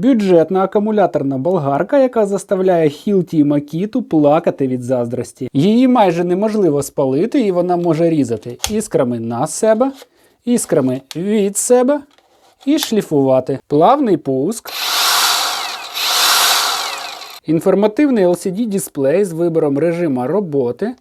Бюджетна акумуляторна болгарка, яка заставляє Хілті і Макіту плакати від заздрості. Її майже неможливо спалити, і вона може різати іскрами на себе, іскрами від себе і шліфувати. Плавний пуск. Інформативний LCD-дисплей з вибором режима роботи.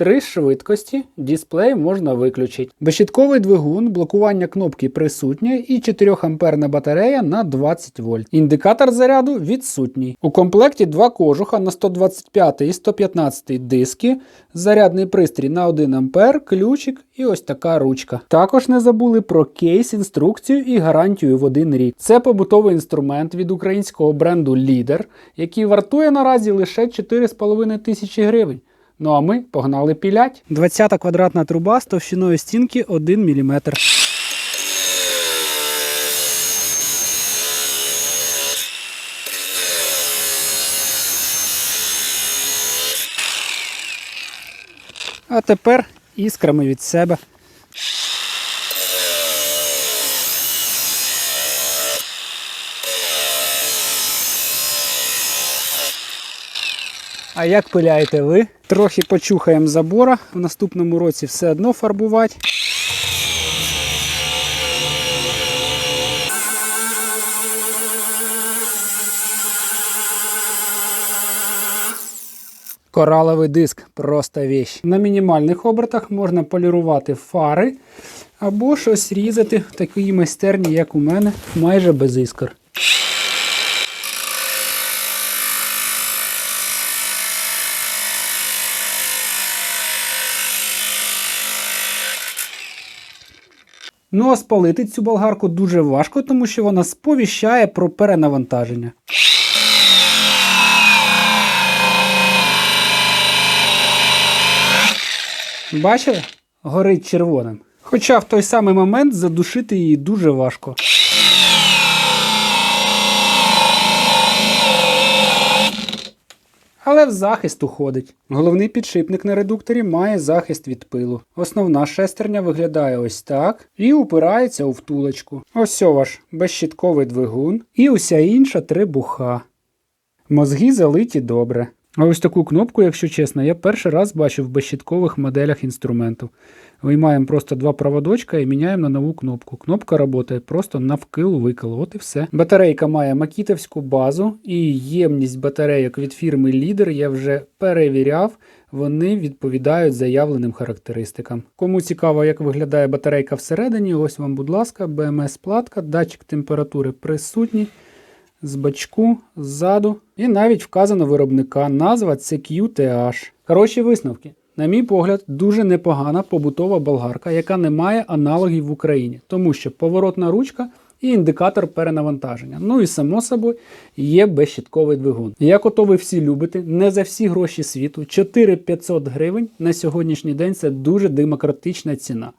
Три швидкості, дисплей можна виключити. Безщітковий двигун, блокування кнопки присутнє і 4 амперна батарея на 20 вольт. Індикатор заряду відсутній. У комплекті два кожуха на 125 і 115 диски, зарядний пристрій на 1 ампер, ключик і ось така ручка. Також не забули про кейс, інструкцію і гарантію в один рік. Це побутовий інструмент від українського бренду Лідер, який вартує наразі лише 4,5 тисячі гривень. Ну а ми погнали пілять. 20 квадратна труба з товщиною стінки 1 мм. А тепер іскрами від себе. А як пиляєте ви? Трохи почухаємо забора. В наступному році все одно фарбувати. Кораловий диск просто вещь. На мінімальних обертах можна полірувати фари або щось різати в такій майстерні, як у мене, майже без іскор. Ну а спалити цю болгарку дуже важко, тому що вона сповіщає про перенавантаження. Бачили? Горить червоним. Хоча в той самий момент задушити її дуже важко. Але в захист уходить. Головний підшипник на редукторі має захист від пилу. Основна шестерня виглядає ось так і упирається у втулочку. Ось ваш безщітковий двигун і уся інша трибуха. Мозги залиті добре. А ось таку кнопку, якщо чесно, я перший раз бачив в безщіткових моделях інструменту. Виймаємо просто два проводочка і міняємо на нову кнопку. Кнопка працює просто навкил-викил. От і все. Батарейка має макітовську базу і ємність батарейок від фірми Leader я вже перевіряв. Вони відповідають заявленим характеристикам. Кому цікаво, як виглядає батарейка всередині, ось вам, будь ласка, BMS-платка, датчик температури присутній з бачку, ззаду, і навіть вказано виробника назва CQTH. Хороші висновки. На мій погляд, дуже непогана побутова болгарка, яка не має аналогів в Україні, тому що поворотна ручка і індикатор перенавантаження. Ну і само собою є безщітковий двигун. Як ото ви всі любите, не за всі гроші світу, 4500 гривень на сьогоднішній день це дуже демократична ціна.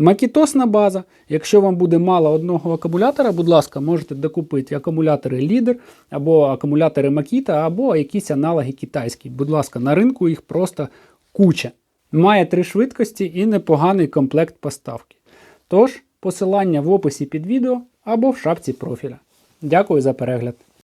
Макітосна база. Якщо вам буде мало одного акумулятора, будь ласка, можете докупити акумулятори Leader, або акумулятори Makita, або якісь аналоги китайські. Будь ласка, на ринку їх просто куча. Має три швидкості і непоганий комплект поставки. Тож, посилання в описі під відео або в шапці профіля. Дякую за перегляд.